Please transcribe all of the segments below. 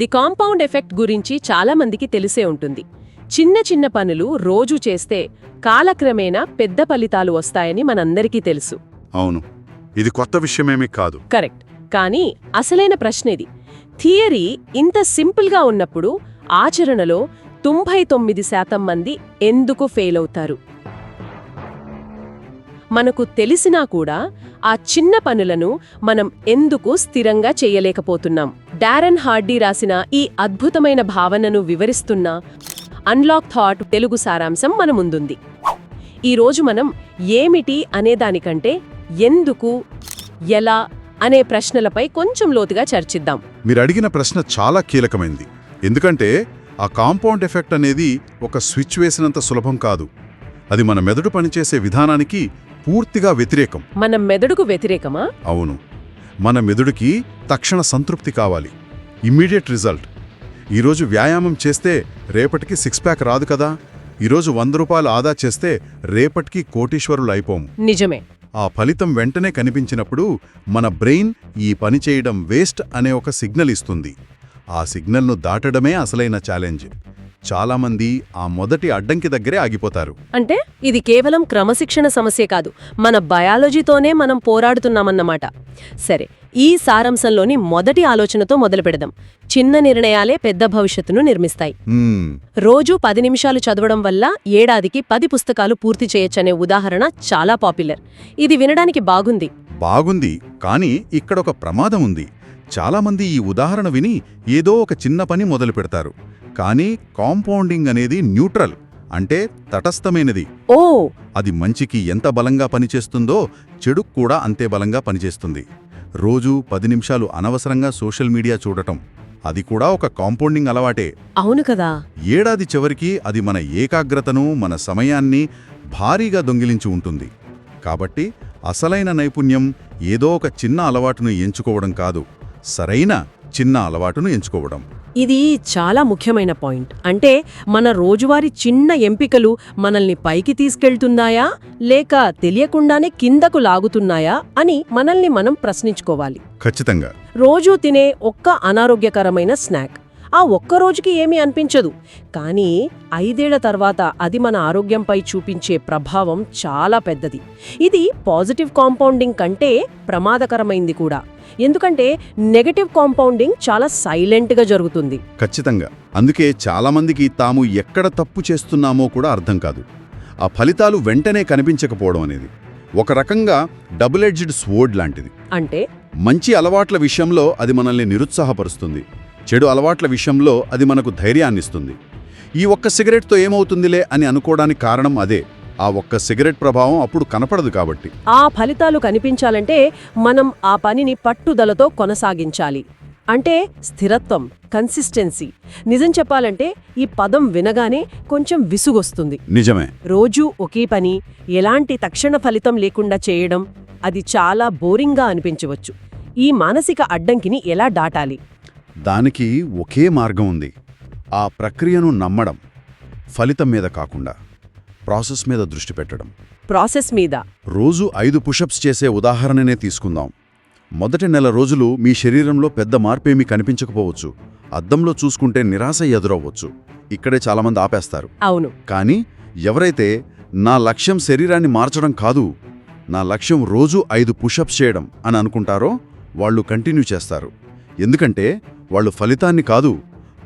The compound effect గురించి చాలా మందికి తెలిసే ఉంటుంది. చిన్న చిన్న పనులు రోజు చేస్తే కాలక్రమేణా పెద్ద ఫలితాలు వస్తాయని మనందరికీ తెలుసు. అవును. ఇది కొత్త విషయమేమీ కాదు. కరెక్ట్. కానీ అసలైన ప్రశ్న ఇది. థియరీ ఇంత సింపుల్గా ఉన్నప్పుడు ఆచరణలో తొంభై తొమ్మిది శాతం మంది ఎందుకు ఫెయిల్ అవుతారు? మనకు తెలిసినా కూడా ఆ చిన్న పనులను మనం ఎందుకు స్థిరంగా చేయలేకపోతున్నాం? డారెన్ హార్డీ రాసిన ఈ అద్భుతమైన భావనను వివరిస్తున్న అన్లాక్ థాట్ తెలుగు సారాంశం మన ముందుంది. ఈరోజు మనం ఏమిటి అనేదానికంటే ఎందుకు ఎలా అనే ప్రశ్నలపై కొంచెం లోతుగా చర్చిద్దాం. మీరు అడిగిన ప్రశ్న చాలా కీలకమైంది. ఎందుకంటే ఆ కాంపౌండ్ ఎఫెక్ట్ అనేది ఒక స్విచ్ వేసినంత సులభం కాదు. అది మన మెదడు పనిచేసే విధానానికి పూర్తిగా వ్యతిరేకం. మన మెదడుకు వ్యతిరేకమా? అవును. మన మెదడుకి తక్షణ సంతృప్తి కావాలి. Immediate result. ఈరోజు వ్యాయామం చేస్తే రేపటికి సిక్స్ ప్యాక్ రాదు కదా. ఈరోజు వంద రూపాయలు ఆదా చేస్తే రేపటికి కోటీశ్వరులు అయిపోము. నిజమే. ఆ ఫలితం వెంటనే కనిపించినప్పుడు మన బ్రెయిన్ ఈ పని చేయడం వేస్ట్ అనే ఒక సిగ్నల్ ఇస్తుంది. ఆ సిగ్నల్ను దాటడమే అసలైన ఛాలెంజ్. చాలామంది ఆ మొదటి అడ్డంకి దగ్గరే ఆగిపోతారు. అంటే ఇది కేవలం క్రమశిక్షణ సమస్య కాదు మన బయాలజీతోనే మనం పోరాడుతున్నామన్నమాట. సరే ఈ సారాంశంలోని మొదటి ఆలోచనతో మొదలు పెడదాం. చిన్న నిర్ణయాలే పెద్ద భవిష్యత్తును నిర్మిస్తాయి. రోజు పది నిమిషాలు చదవడం వల్ల ఏడాదికి పది పుస్తకాలు పూర్తి చేయొచ్చనే ఉదాహరణ చాలా పాపులర్. ఇది వినడానికి బాగుంది. బాగుంది కానీ ఇక్కడ ఒక ప్రమాదం ఉంది. చాలామంది ఈ ఉదాహరణ విని ఏదో ఒక చిన్న పని మొదలు పెడతారు కానీ కాంపౌండింగ్ అనేది న్యూట్రల్ అంటే తటస్థమైనది. ఓ! అది మంచికి ఎంత బలంగా పనిచేస్తుందో చెడుకు కూడా అంతే బలంగా పనిచేస్తుంది. రోజూ పది నిమిషాలు అనవసరంగా సోషల్ మీడియా చూడటం అది కూడా ఒక కాంపౌండింగ్ అలవాటే. అవును కదా! ఏడాది చివరికి అది మన ఏకాగ్రతను మన సమయాన్ని భారీగా దొంగిలించి ఉంటుంది. కాబట్టి అసలైన నైపుణ్యం ఏదో ఒక చిన్న అలవాటును ఎంచుకోవడం కాదు సరైన చిన్న అలవాటును ఎంచుకోవడం. ఇది చాలా ముఖ్యమైన పాయింట్. అంటే మన రోజువారీ చిన్న ఎంపికలు మనల్ని పైకి తీసుకెళ్తున్నాయా? లేక తెలియకుండానే కిందకు లాగుతున్నాయా? అని మనల్ని మనం ప్రశ్నించుకోవాలి. ఖచ్చితంగా. రోజూ తినే ఒక్క అనారోగ్యకరమైన స్నాక్. ఆ ఒక్క రోజుకి ఏమీ అనిపించదు. కానీ ఐదేళ్ళ తర్వాత అది మన ఆరోగ్యంపై చూపించే ప్రభావం చాలా పెద్దది. ఇది పాజిటివ్ కాంపౌండింగ్ కంటే ప్రమాదకరమైంది కూడా. ఎందుకంటే నెగటివ్ కాంపౌండింగ్ చాలా సైలెంట్గా జరుగుతుంది. ఖచ్చితంగా. అందుకే చాలామందికి తాము ఎక్కడ తప్పు చేస్తున్నామో కూడా అర్థం కాదు. ఆ ఫలితాలు వెంటనే కనిపించకపోవడం అనేది. ఒక రకంగా డబుల్ ఎడ్జ్డ్ స్వోర్డ్ లాంటిది. అంటే? మంచి అలవాట్ల విషయంలో అది మనల్ని నిరుత్సాహపరుస్తుంది. చెడు అలవాట్ల విషయంలో అది మనకు ధైర్యాన్నిస్తుంది. ఈ ఒక్క సిగరెట్తో ఏమవుతుందిలే అని అనుకోవడానికి కారణం అదే. ఆ ఒక్క సిగరెట్ ప్రభావం అప్పుడు కనపడదు కాబట్టి. ఆ ఫలితాలు కనిపించాలంటే మనం ఆ పనిని పట్టుదలతో కొనసాగించాలి. అంటే స్థిరత్వం కన్సిస్టెన్సీ. నిజం చెప్పాలంటే ఈ పదం వినగానే కొంచెం విసుగొస్తుంది. నిజమే. రోజూ ఒకే పని ఎలాంటి తక్షణ ఫలితం లేకుండా చేయడం అది చాలా బోరింగ్గా అనిపించవచ్చు. ఈ మానసిక అడ్డంకిని ఎలా దాటాలి? దానికి ఒకే మార్గం ఉంది. ఆ ప్రక్రియను నమ్మడం ఫలితం మీద కాకుండా ప్రాసెస్ మీద దృష్టి పెట్టడం. ప్రాసెస్ మీద. రోజు ఐదు పుషప్స్ చేసే ఉదాహరణనే తీసుకుందాం. మొదటి నెల రోజులు మీ శరీరంలో పెద్ద మార్పేమీ కనిపించకపోవచ్చు. అద్దంలో చూసుకుంటే నిరాశ ఎదురవ్వచ్చు. ఇక్కడే చాలామంది ఆపేస్తారు. అవును. కానీ ఎవరైతే నా లక్ష్యం శరీరాన్ని మార్చడం కాదు నా లక్ష్యం రోజు ఐదు పుషప్స్ చేయడం అని అనుకుంటారో వాళ్ళు కంటిన్యూ చేస్తారు. ఎందుకంటే వాళ్ళు ఫలితాన్ని కాదు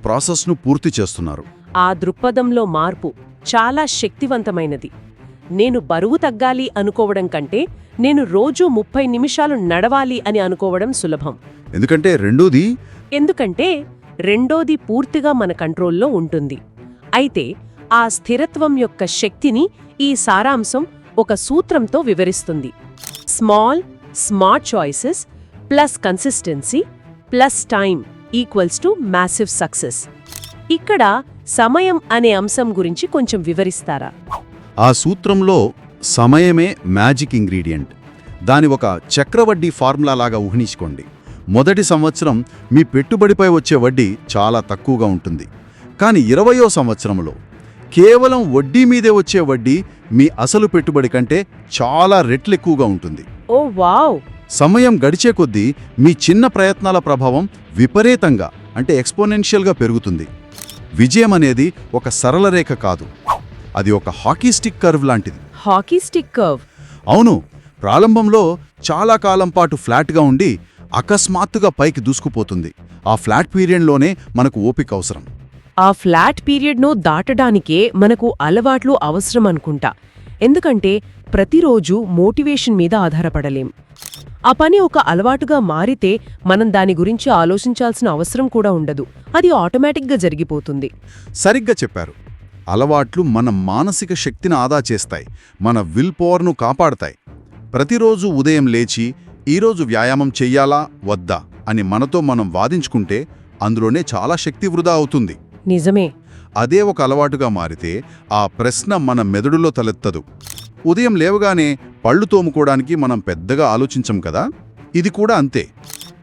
ప్రాసెస్ను పూర్తి చేస్తున్నారు. ఆ దృక్పథంలో మార్పు చాలా శక్తివంతమైనది. నేను బరువు తగ్గాలి అనుకోవడం కంటే నేను రోజూ ముప్పై నిమిషాలు నడవాలి అని అనుకోవడం సులభం. ఎందుకంటే రెండోది ఎందుకంటే రెండోది పూర్తిగా మన కంట్రోల్లో ఉంటుంది. అయితే ఆ స్థిరత్వం యొక్క శక్తిని ఈ సారాంశం ఒక సూత్రంతో వివరిస్తుంది. Small smart choices plus consistency plus time equals to massive success. ఇక్కడ సమయం అనే అంశం గురించి కొంచెం వివరిస్తారా? ఆ సూత్రంలో సమయమే మ్యాజిక్ ఇంగ్రీడియంట్. దాని ఒక చక్రవడ్డీ ఫార్ములా లాగా ఊహించుకోండి. మొదటి సంవత్సరం మీ పెట్టుబడిపై వచ్చే వడ్డీ చాలా తక్కువగా ఉంటుంది. కానీ ఇరవయో సంవత్సరంలో కేవలం వడ్డీ మీదే వచ్చే వడ్డీ మీ అసలు పెట్టుబడి కంటే చాలా రెట్లు ఎక్కువగా ఉంటుంది. Oh wow! సమయం గడిచే కొద్దీ మీ చిన్న ప్రయత్నాల ప్రభావం విపరీతంగా అంటే ఎక్స్పోనెన్షియల్గా పెరుగుతుంది. విజయం అనేది ఒక సరళ రేఖ కాదు. అది ఒక హాకీ స్టిక్ కర్వ్ లాంటిది. Hockey stick curve? అవును. ప్రారంభంలో చాలా కాలం పాటు ఫ్లాట్గా ఉండి అకస్మాత్తుగా పైకి దూసుకుపోతుంది. ఆ ఫ్లాట్ పీరియడ్లోనే మనకు ఓపిక అవసరం. ఆ ఫ్లాట్ పీరియడ్ను దాటడానికే మనకు అలవాట్లు అవసరం అనుకుంటా ఎందుకంటే ప్రతిరోజు మోటివేషన్ మీద ఆధారపడలేం. ఆ పని ఒక అలవాటుగా మారితే మనం దాని గురించి ఆలోచించాల్సిన అవసరం కూడా ఉండదు. అది ఆటోమేటిక్గా జరిగిపోతుంది. సరిగ్గా చెప్పారు. అలవాట్లు మన మానసిక శక్తిని ఆదా చేస్తాయి. మన విల్ పవర్ను కాపాడతాయి. ప్రతిరోజు ఉదయం లేచి ఈరోజు వ్యాయామం చెయ్యాలా వద్దా అని మనతో మనం వాదించుకుంటే అందులోనే చాలా శక్తి వృధా అవుతుంది. నిజమే. అదే ఒక అలవాటుగా మారితే ఆ ప్రశ్న మన మెదడులో తలెత్తదు. ఉదయం లేవగానే పళ్ళు తోముకోవడానికి మనం పెద్దగా ఆలోచించం కదా? ఇది కూడా అంతే.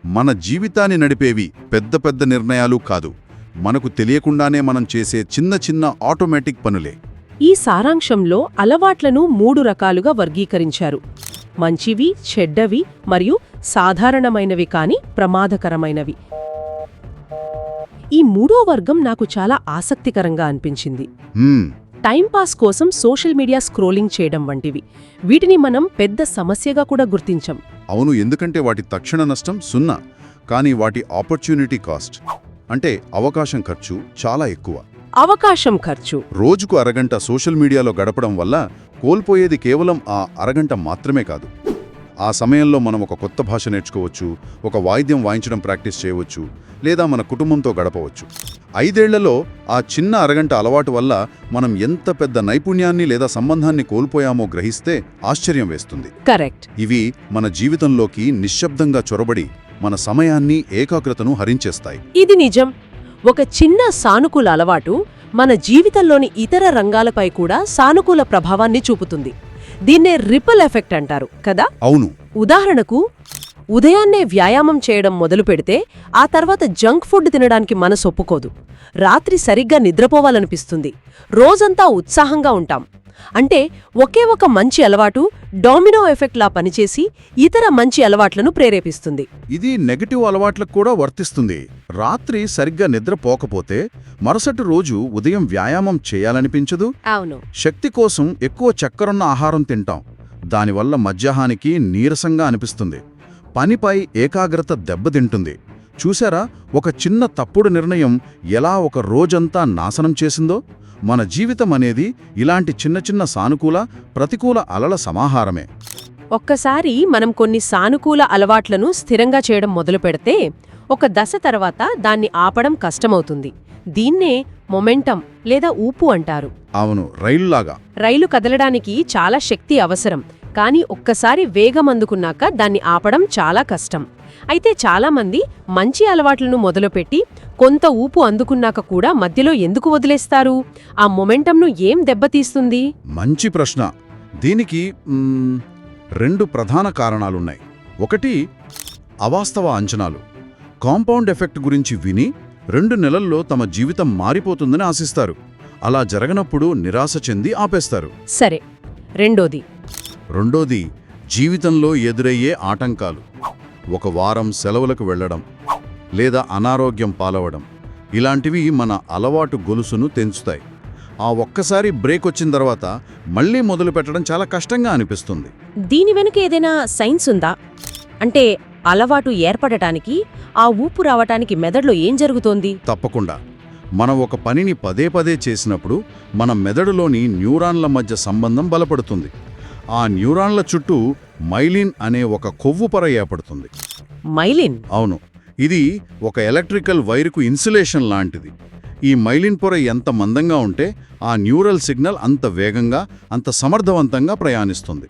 మన జీవితాన్ని నడిపేవి పెద్ద పెద్ద నిర్ణయాలు కాదు. మనకు తెలియకుండానే మనం చేసే చిన్న చిన్న ఆటోమేటిక్ పనులే. ఈ సారాంశంలో అలవాట్లను మూడు రకాలుగా వర్గీకరించారు. మంచివి చెడ్డవి మరియు సాధారణమైనవి కాని ప్రమాదకరమైనవి. ఈ మూడో వర్గం నాకు చాలా ఆసక్తికరంగా అనిపించింది. టైంపాస్ కోసం సోషల్ మీడియా స్క్రోలింగ్ చేయడం వంటివి. వీటిని మనం పెద్ద సమస్యగా కూడా గుర్తించం. అవును ఎందుకంటే వాటి తక్షణ నష్టం సున్నా కానీ వాటి ఆపర్చునిటీ కాస్ట్ అంటే అవకాశం ఖర్చు చాలా ఎక్కువ. అవకాశం ఖర్చు. రోజుకు అరగంట సోషల్ మీడియాలో గడపడం వల్ల కోల్పోయేది కేవలం ఆ అరగంట మాత్రమే కాదు. ఆ సమయంలో మనం ఒక కొత్త భాష నేర్చుకోవచ్చు ఒక వాయిద్యం వాయించడం ప్రాక్టీస్ చేయవచ్చు లేదా మన కుటుంబంతో గడపవచ్చు. ఐదేళ్ళలో ఆ చిన్న అరగంట అలవాటు వల్ల మనం ఎంత పెద్ద నైపుణ్యాన్ని లేదా సంబంధాన్ని కోల్పోయామో గ్రహిస్తే ఆశ్చర్యం వేస్తుంది. కరెక్ట్. ఇవి మన జీవితంలోకి నిశ్శబ్దంగా చొరబడి మన సమయాన్ని ఏకాగ్రతను హరించేస్తాయి. ఇది నిజం. ఒక చిన్న సానుకూల అలవాటు మన జీవితంలోని ఇతర రంగాలపై కూడా సానుకూల ప్రభావాన్ని చూపుతుంది. దీన్నే రిపుల్ ఎఫెక్ట్ అంటారు కదా? అవును. ఉదాహరణకు ఉదయాన్నే వ్యాయామం చేయడం మొదలు పెడితే ఆ తర్వాత జంక్ ఫుడ్ తినడానికి మనసు ఒప్పుకోదు. రాత్రి సరిగ్గా నిద్రపోవాలనిపిస్తుంది. రోజంతా ఉత్సాహంగా ఉంటాం. అంటే ఒకే ఒక మంచి అలవాటు డామినో ఎఫెక్ట్లా పనిచేసి ఇతర మంచి అలవాట్లను ప్రేరేపిస్తుంది. ఇది నెగటివ్ అలవాట్లకు కూడా వర్తిస్తుంది. రాత్రి సరిగ్గా నిద్రపోకపోతే మరుసటి రోజు ఉదయం వ్యాయామం చేయాలనిపించదు. అవును. శక్తి కోసం ఎక్కువ చక్కెరున్న ఆహారం తింటాం. దానివల్ల మధ్యాహానికి నీరసంగా అనిపిస్తుంది. పనిపై ఏకాగ్రత దెబ్బతింటుంది. చూశారా? ఒక చిన్న తప్పుడు నిర్ణయం ఎలా ఒక రోజంతా నాశనం చేసిందో? మన జీవితం అనేది ఇలాంటి చిన్న చిన్న సానుకూల ప్రతికూల అలల సమాహారమే. ఒక్కసారి మనం కొన్ని సానుకూల అలవాట్లను స్థిరంగా చేయడం మొదలు పెడితే ఒక దశ తర్వాత దాన్ని ఆపడం కష్టమవుతుంది. దీన్నే మొమెంటం లేదా ఊపు అంటారు. అవును రైలులాగా. రైలు కదలడానికి చాలా శక్తి అవసరం కానీ ఒక్కసారి వేగం అందుకున్నాక దాన్ని ఆపడం చాలా కష్టం. అయితే చాలామంది మంచి అలవాట్లను మొదలుపెట్టి కొంత ఊపు అందుకున్నాక కూడా మధ్యలో ఎందుకు వదిలేస్తారు? ఆ మొమెంటంను ఏం దెబ్బతీస్తుంది? మంచి ప్రశ్న. దీనికి రెండు ప్రధాన కారణాలున్నాయి. ఒకటి అవాస్తవ అంచనాలు. కాంపౌండ్ ఎఫెక్ట్ గురించి విని రెండు నెలల్లో తమ జీవితం మారిపోతుందని ఆశిస్తారు. అలా జరగనప్పుడు నిరాశ చెంది ఆపేస్తారు. సరే రెండోది. రెండోది జీవితంలో ఎదురయ్యే ఆటంకాలు. ఒక వారం సెలవులకు వెళ్ళడం లేదా అనారోగ్యం పాలవడం ఇలాంటివి మన అలవాటు గొలుసును తెంచుతాయి. ఆ ఒక్కసారి బ్రేక్ వచ్చిన తర్వాత మళ్ళీ మొదలు పెట్టడం చాలా కష్టంగా అనిపిస్తుంది. దీని వెనుక ఏదైనా సైన్స్ ఉందా? అంటే అలవాటు ఏర్పడటానికి ఆ ఊపు రావటానికి మెదడులో ఏం జరుగుతోంది? తప్పకుండా. మనం ఒక పనిని పదే పదే చేసినప్పుడు మన మెదడులోని న్యూరాన్ల మధ్య సంబంధం బలపడుతుంది. ఆ న్యూరాన్ల చుట్టూ మైలిన్ అనే ఒక కొవ్వు పొర ఏర్పడుతుంది. మైలిన్? అవును. ఇది ఒక ఎలక్ట్రికల్ వైరుకు ఇన్సులేషన్ లాంటిది. ఈ మైలిన్ పొర ఎంత మందంగా ఉంటే ఆ న్యూరల్ సిగ్నల్ అంత వేగంగా అంత సమర్థవంతంగా ప్రయాణిస్తుంది.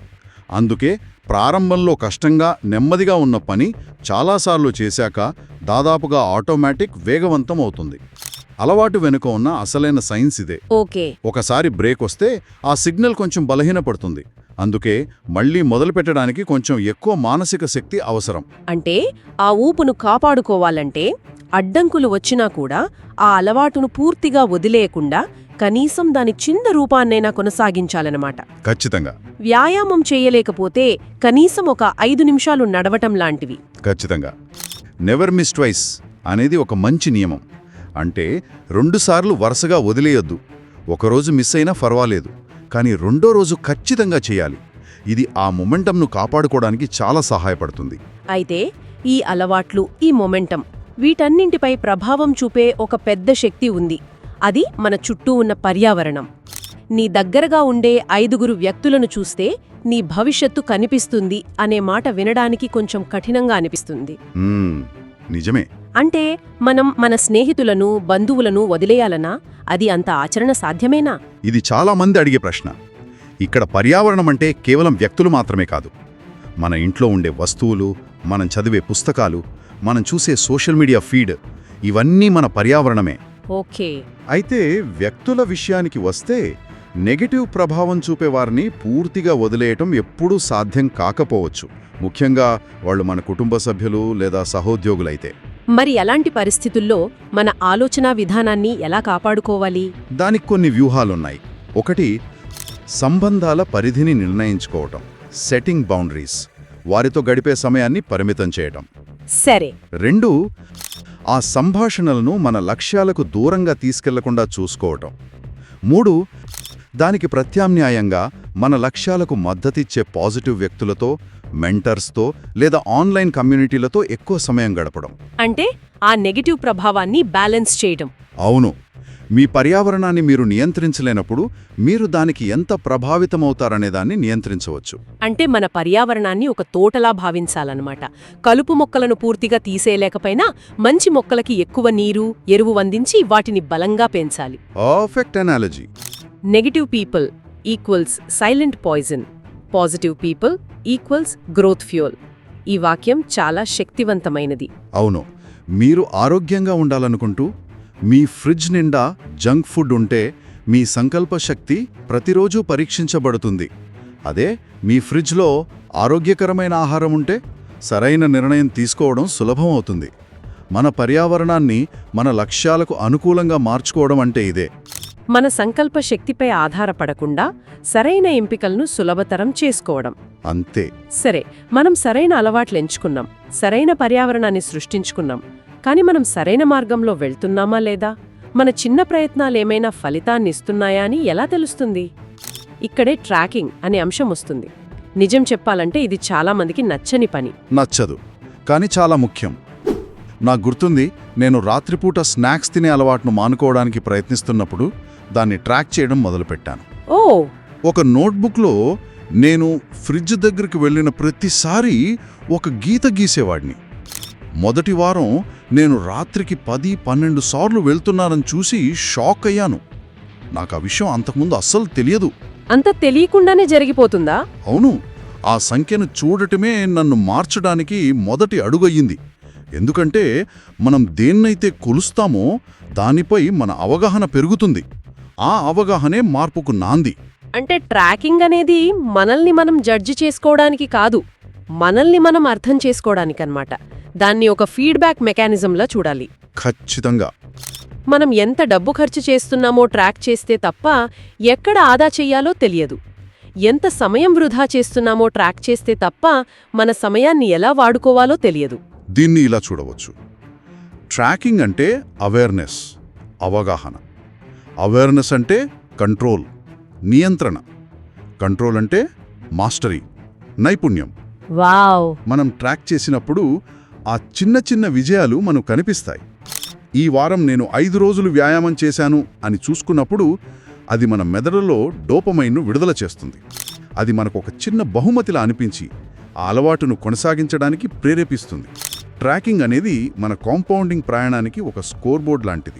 అందుకే ప్రారంభంలో కష్టంగా నెమ్మదిగా ఉన్న పని చాలాసార్లు చేశాక దాదాపుగా ఆటోమేటిక్ వేగవంతం అవుతుంది. అలవాటు వెనుక ఉన్న అసలైన సైన్స్ ఇదే. ఓకే. ఒకసారి బ్రేక్ వస్తే ఆ సిగ్నల్ కొంచెం బలహీనపడుతుంది. అందుకే మళ్ళీ మొదలుపెట్టడానికి కొంచెం ఎక్కువ మానసిక శక్తి అవసరం. అంటే ఆ ఊపును కాపాడుకోవాలంటే అడ్డంకులు వచ్చినా కూడా ఆ అలవాటును పూర్తిగా వదిలేయకుండా కనీసం దాని చిన్న రూపాన్నైనా కొనసాగించాలన్నమాట. ఖచ్చితంగా. వ్యాయామం చేయలేకపోతే కనీసం ఒక ఐదు నిమిషాలు నడవటం లాంటివి. ఖచ్చితంగా. నెవర్ మిస్ ట్వైస్ అనేది ఒక మంచి నియమం. అంటే రెండుసార్లు వరుసగా వదిలేయొద్దు. ఒకరోజు మిస్ అయినా పర్వాలేదు కానీ రెండో రోజు ఖచ్చితంగా చేయాలి. ఇది ఆ మొమెంటంను కాపాడుకోవడానికి చాలా సహాయపడుతుంది. అయితే ఈ అలవాట్లు ఈ మొమెంటం వీటన్నింటిపై ప్రభావం చూపే ఒక పెద్ద శక్తి ఉంది. అది మన చుట్టూ ఉన్న పర్యావరణం. నీ దగ్గరగా ఉండే ఐదుగురు వ్యక్తులను చూస్తే నీ భవిష్యత్తు కనిపిస్తుంది అనే మాట వినడానికి కొంచెం కఠినంగా అనిపిస్తుంది. నిజమే. అంటే మనం మన స్నేహితులను బంధువులను వదిలేయాలనా? అది అంత ఆచరణ సాధ్యమేనా? ఇది చాలా మంది అడిగే ప్రశ్న. ఇక్కడ పర్యావరణం అంటే కేవలం వ్యక్తులు మాత్రమే కాదు. మన ఇంట్లో ఉండే వస్తువులు మనం చదివే పుస్తకాలు మనం చూసే సోషల్ మీడియా ఫీడ్ ఇవన్నీ మన పర్యావరణమే. ఓకే. అయితే వ్యక్తుల విషయానికి వస్తే నెగటివ్ ప్రభావం చూపే వారిని పూర్తిగా వదిలేయటం ఎప్పుడూ సాధ్యం కాకపోవచ్చు. ముఖ్యంగా వాళ్ళు మన కుటుంబ సభ్యులు లేదా సహోద్యోగులైతే. మరి అలాంటి పరిస్థితుల్లో మన ఆలోచనా విధానాన్ని ఎలా కాపాడుకోవాలి? దానికి కొన్ని వ్యూహాలున్నాయి. ఒకటి సంబంధాల పరిధిని నిర్ణయించుకోవటం. సెట్టింగ్ బౌండరీస్ వారితో గడిపే సమయాన్ని పరిమితం చేయటం. సరే. రెండు ఆ సంభాషణలను మన లక్ష్యాలకు దూరంగా తీసుకెళ్ళకుండా చూసుకోవటం. మూడు దానికి ప్రత్యామ్నాయంగా మన లక్ష్యాలకు మద్దతిచ్చే పాజిటివ్ వ్యక్తులతో మెంటర్స్తో లేదా ఆన్లైన్ కమ్యూనిటీలతో ఎక్కువ సమయం గడపడం. అంటే ఆ నెగటివ్ ప్రభావాన్ని బ్యాలెన్స్ చేయడం. అవును. మీ పర్యావరణాన్ని మీరు నియంత్రించలేనప్పుడు మీరు దానికి ఎంత ప్రభావితమవుతారనే దాన్ని నియంత్రించవచ్చు. అంటే మన పర్యావరణాన్ని ఒక తోటలా భావించాలన్నమాట. కలుపు మొక్కలను పూర్తిగా తీసేయలేకపోయినా మంచి మొక్కలకి ఎక్కువ నీరు ఎరువు అందించి వాటిని బలంగా పెంచాలి. Perfect analogy negative people equals silent poison positive people equals growth fuel ఈ వాక్యం చాలా శక్తివంతమైనది. అవును. మీరు ఆరోగ్యంగా ఉండాలనుకుంటూ మీ ఫ్రిడ్జ్ నిండా జంక్ ఫుడ్ ఉంటే మీ సంకల్ప శక్తి ప్రతిరోజు పరీక్షించబడుతుంది. అదే మీ ఫ్రిడ్జ్లో ఆరోగ్యకరమైన ఆహారం ఉంటే సరైన నిర్ణయం తీసుకోవడం సులభం అవుతుంది. మన పర్యావరణాన్ని మన లక్ష్యాలకు అనుకూలంగా మార్చుకోవడం అంటే ఇదే. మన సంకల్ప శక్తిపై ఆధారపడకుండా సరైన ఎంపికలను సులభతరం చేసుకోవడం. అంతే. సరే మనం సరైన అలవాట్లు ఎంచుకున్నాం సరైన పర్యావరణాన్ని సృష్టించుకున్నాం కానీ మనం సరైన మార్గంలో వెళ్తున్నామా లేదా? మన చిన్న ప్రయత్నాలేమైనా ఫలితాన్ని ఇస్తున్నాయా అని ఎలా తెలుస్తుంది? ఇక్కడే ట్రాకింగ్ అనే అంశం వస్తుంది. నిజం చెప్పాలంటే ఇది చాలా మందికి నచ్చని పని. నచ్చదు కానీ చాలా ముఖ్యం. నాకు గుర్తుంది నేను రాత్రిపూట స్నాక్స్ తినే అలవాటును మానుకోవడానికి ప్రయత్నిస్తున్నప్పుడు దాన్ని ట్రాక్ చేయడం మొదలుపెట్టాను. ఓ! ఒక నోట్బుక్లో నేను ఫ్రిడ్జ్ దగ్గరికి వెళ్ళిన ప్రతిసారి ఒక గీత గీసేవాడిని. మొదటి వారం నేను రాత్రికి పది పన్నెండు సార్లు వెళ్తున్నానని చూసి షాక్ అయ్యాను. నాకు ఆ విషయం అంతకుముందు అస్సలు తెలియదు. అంత తెలియకుండానే జరిగిపోతుందా? అవును. ఆ సంఖ్యను చూడటమే నన్ను మార్చడానికి మొదటి అడుగయ్యింది. ఎందుకంటే మనం దేన్నైతే కొలుస్తామో దానిపై మన అవగాహన పెరుగుతుంది. ఆ అవగాహనే మార్పుకు నాంది. అంటే ట్రాకింగ్ అనేది మనల్ని మనం జడ్జి చేసుకోవడానికి కాదు మనల్ని మనం అర్థం చేసుకోవడానికన్నమాట. దాన్ని ఒక ఫీడ్బ్యాక్ మెకానిజంలా చూడాలి. ఖచ్చితంగా. మనం ఎంత డబ్బు ఖర్చు చేస్తున్నామో ట్రాక్ చేస్తే తప్ప ఎక్కడ ఆదా చెయ్యాలో తెలియదు. ఎంత సమయం వృధా చేస్తున్నామో ట్రాక్ చేస్తే తప్ప మన సమయాన్ని ఎలా వాడుకోవాలో తెలియదు. దీన్ని ఇలా చూడవచ్చు. ట్రాకింగ్ అంటే అవేర్నెస్ అవగాహన. అవేర్నెస్ అంటే కంట్రోల్ నియంత్రణ. కంట్రోల్ అంటే మాస్టరీ నైపుణ్యం. వావ్. మనం ట్రాక్ చేసినప్పుడు ఆ చిన్న చిన్న విజయాలు మనకు కనిపిస్తాయి. ఈ వారం నేను ఐదు రోజులు వ్యాయామం చేశాను అని చూసుకున్నప్పుడు అది మన మెదడులో డోపమైన్ను విడుదల చేస్తుంది. అది మనకు ఒక చిన్న బహుమతిలా అనిపించి ఆ అలవాటును కొనసాగించడానికి ప్రేరేపిస్తుంది. ట్రాకింగ్ అనేది మన కాంపౌండింగ్ ప్రయాణానికి ఒక స్కోర్ బోర్డ్ లాంటిది.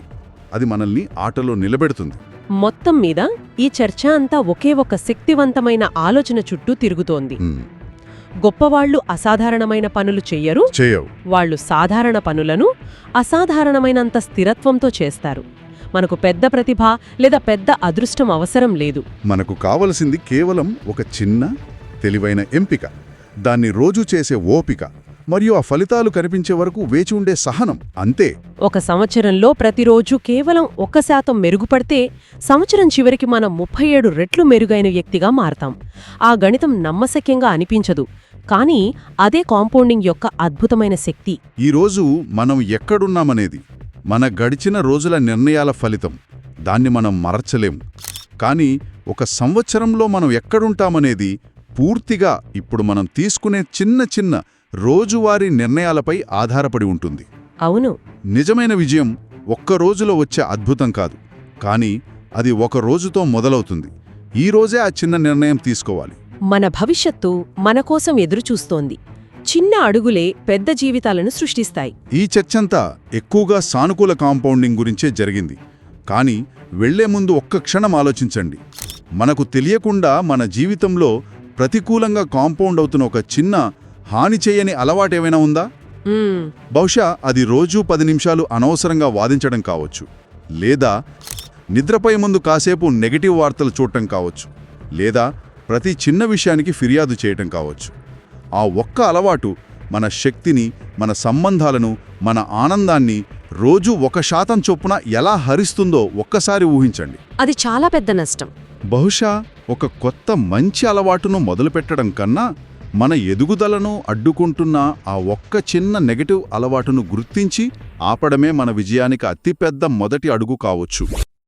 అది మనల్ని ఆటలో నిలబెడుతుంది. మొత్తం మీద ఈ చర్చ అంతా ఒకే ఒక శక్తివంతమైన ఆలోచన చుట్టూ తిరుగుతోంది. గొప్పవాళ్ళు అసాధారణమైన పనులు చెయ్యరు చేయవు. వాళ్ళు సాధారణ పనులను అసాధారణమైనంత స్థిరత్వంతో చేస్తారు. మనకు పెద్ద ప్రతిభ లేదా పెద్ద అదృష్టం అవసరం లేదు. మనకు కావలసింది కేవలం ఒక చిన్న తెలివైన ఎంపిక. దాన్ని రోజు చేసే ఓపిక. మరియు ఆ ఫలితాలు కనిపించే వరకు వేచి ఉండే సహనం అంతే. ఒక సంవత్సరంలో ప్రతిరోజు కేవలం ఒక్క శాతం మెరుగుపడితే సంవత్సరం చివరికి మనం ముప్పై ఏడు రెట్లు మెరుగైన వ్యక్తిగా మారతాం. ఆ గణితం నమ్మశక్యంగా అనిపించదు కానీ అదే కాంపౌండింగ్ యొక్క అద్భుతమైన శక్తి. ఈరోజు మనం ఎక్కడున్నామనేది మన గడిచిన రోజుల నిర్ణయాల ఫలితం దాన్ని మనం మరచలేం. కానీ ఒక సంవత్సరంలో మనం ఎక్కడుంటామనేది పూర్తిగా ఇప్పుడు మనం తీసుకునే చిన్న చిన్న రోజువారీ నిర్ణయాలపై ఆధారపడి ఉంటుంది. అవును. నిజమైన విజయం ఒక్క రోజులో వచ్చే అద్భుతం కాదు. కానీ అది ఒక రోజుతో మొదలవుతుంది. ఈ రోజే ఆ చిన్న నిర్ణయం తీసుకోవాలి. మన భవిష్యత్తు మన కోసం ఎదురుచూస్తోంది. చిన్న అడుగులే పెద్ద జీవితాలను సృష్టిస్తాయి. ఈ చర్చంతా ఎక్కువగా సానుకూల కాంపౌండింగ్ గురించే జరిగింది. కానీ వెళ్ళే ముందు ఒక్క క్షణం ఆలోచించండి. మనకు తెలియకుండా మన జీవితంలో ప్రతికూలంగా కాంపౌండ్ అవుతున్న ఒక చిన్న హాని చేయని అలవాటేమైనా ఉందా? బహుశా అది రోజూ పది నిమిషాలు అనవసరంగా వాదించడం కావచ్చు. లేదా నిద్రపై ముందు కాసేపు నెగటివ్ వార్తలు చూడటం కావచ్చు. లేదా ప్రతి చిన్న విషయానికి ఫిర్యాదు చేయటం కావచ్చు. ఆ ఒక్క అలవాటు మన శక్తిని మన సంబంధాలను మన ఆనందాన్ని రోజూ ఒక శాతం చొప్పున ఎలా హరిస్తుందో ఒక్కసారి ఊహించండి. అది చాలా పెద్ద నష్టం. బహుశా ఒక కొత్త మంచి అలవాటును మొదలుపెట్టడం కన్నా మన ఎదుగుదలను అడ్డుకుంటున్న ఆ ఒక్క చిన్న నెగటివ్ అలవాటును గుర్తించి ఆపడమే మన విజయానికి అతిపెద్ద మొదటి అడుగు కావచ్చు.